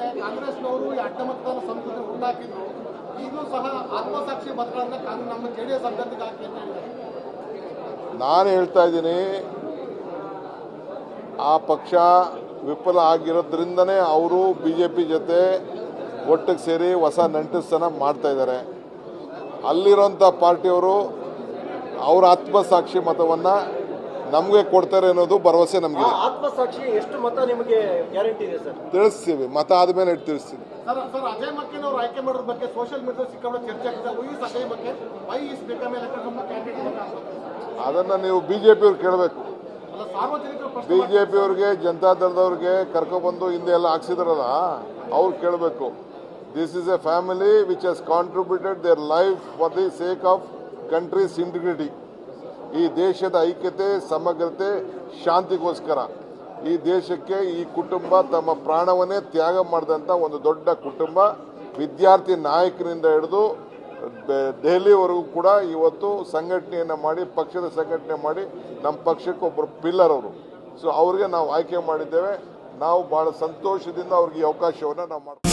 ಹಿಂದೆ ಕಾಂಗ್ರೆಸ್ನವರು ಈ ಅಡ್ಡ ಮತದಾನ ಸಂಸ್ಕೃತಿ ಹುಟ್ಟಾಕಿದ್ರು. ಈಗಲೂ ಸಹ ಆತ್ಮಸಾಕ್ಷಿ ಮತಗಳನ್ನು ಕಾಂಗ್ರೆಸ್ ನಮ್ಮ ಜೆಡಿಎಸ್ ಅಭ್ಯರ್ಥಿಗೆ ಹಾಕಿ ಅಂತ ನಾನು ಹೇಳ್ತಾ ಇದ್ದೀನಿ, ಆ ಪಕ್ಷ ವಿಫಲ ಆಗಿರೋದ್ರಿಂದನೇ ಅವರು ಬಿ ಜೆ ಪಿ ಜೊತೆ ಒಟ್ಟಿಗೆ ಸೇರಿ ಹೊಸ ನಂಟಸ್ತನ ಮಾಡ್ತಾ ಇದ್ದಾರೆ. ಅಲ್ಲಿರೋಂಥ ಪಾರ್ಟಿಯವರು ಅವರ ಆತ್ಮಸಾಕ್ಷಿ ಮತವನ್ನು ನಮಗೆ ಕೊಡ್ತಾರೆ ಅನ್ನೋದು ಭರವಸೆ ನಮಗಿದೆ. ಆತ್ಮಸಾಕ್ಷಿ ಎಷ್ಟು ಮತ ನಿಮಗೆ ಗ್ಯಾರಂಟಿ ಇದೆ ಸರ್? ತಿಳಿಸ್ತೀವಿ ಮತ ಆದಮೇಲೆ ತಿಳಿಸ್ತೀವಿ. ಸರ್ ಸರ್ ಅಜಯ್ ಮಕ್ಕನ್ ಅವರು ಆಯ್ಕೆ ಮಾಡೋದ್ರ ಬಗ್ಗೆ ಸೋಷಿಯಲ್ ಮೀಡಿಯಾ ಸಿಕ್ಕಾಪಟ್ಟೆ ಚರ್ಚೆ ಆಗ್ತದೆ. Why is Ajay Maken why is become a candidate ಅದನ್ನ ನೀವು ಬಿಜೆಪಿ ಜೆ ಪಿಯವ್ರು ಕೇಳಬೇಕು. ಬಿಜೆಪಿ ಅವ್ರಿಗೆ ಪ್ರಶ್ನೆ ಬಿ ಜೆ ಪಿಯವ್ರಿಗೆ ಜನತಾ ದಳದವ್ರಿಗೆ ಕರ್ಕೊಬಂದು ಹಿಂದೆ ಎಲ್ಲ ಹಾಕ್ಸಿದ್ರಲ್ಲ ಅವ್ರು ಕೇಳಬೇಕು. This is a family which has contributed their life for the sake of country's integrity ಈ ದೇಶದ ಐಕ್ಯತೆ, ಸಮಗ್ರತೆ, ಶಾಂತಿಗೋಸ್ಕರ. ಈ ದೇಶಕ್ಕೆ ಈ ಕುಟುಂಬ ತಮ್ಮ ಪ್ರಾಣವನ್ನೇ ತ್ಯಾಗ ಮಾಡಿದಂಥ ಒಂದು ದೊಡ್ಡ ಕುಟುಂಬ. ವಿದ್ಯಾರ್ಥಿ ನಾಯಕನಿಂದ ಹಿಡಿದು ದೆಹಲಿವರೆಗೂ ಕೂಡ ಇವತ್ತು ಸಂಘಟನೆಯನ್ನು ಮಾಡಿ, ಪಕ್ಷದ ಸಂಘಟನೆ ಮಾಡಿ, ನಮ್ಮ ಪಕ್ಷಕ್ಕೆ ಒಬ್ಬರು ಪಿಲ್ಲರ್ ಅವರು. ಸೊ ಅವ್ರಿಗೆ ನಾವು ಆಯ್ಕೆ ಮಾಡಿದ್ದೇವೆ. ನಾವು ಬಹಳ ಸಂತೋಷದಿಂದ ಅವ್ರಿಗೆ ಅವಕಾಶವನ್ನು ನಾವು ಮಾಡ್ತೀವಿ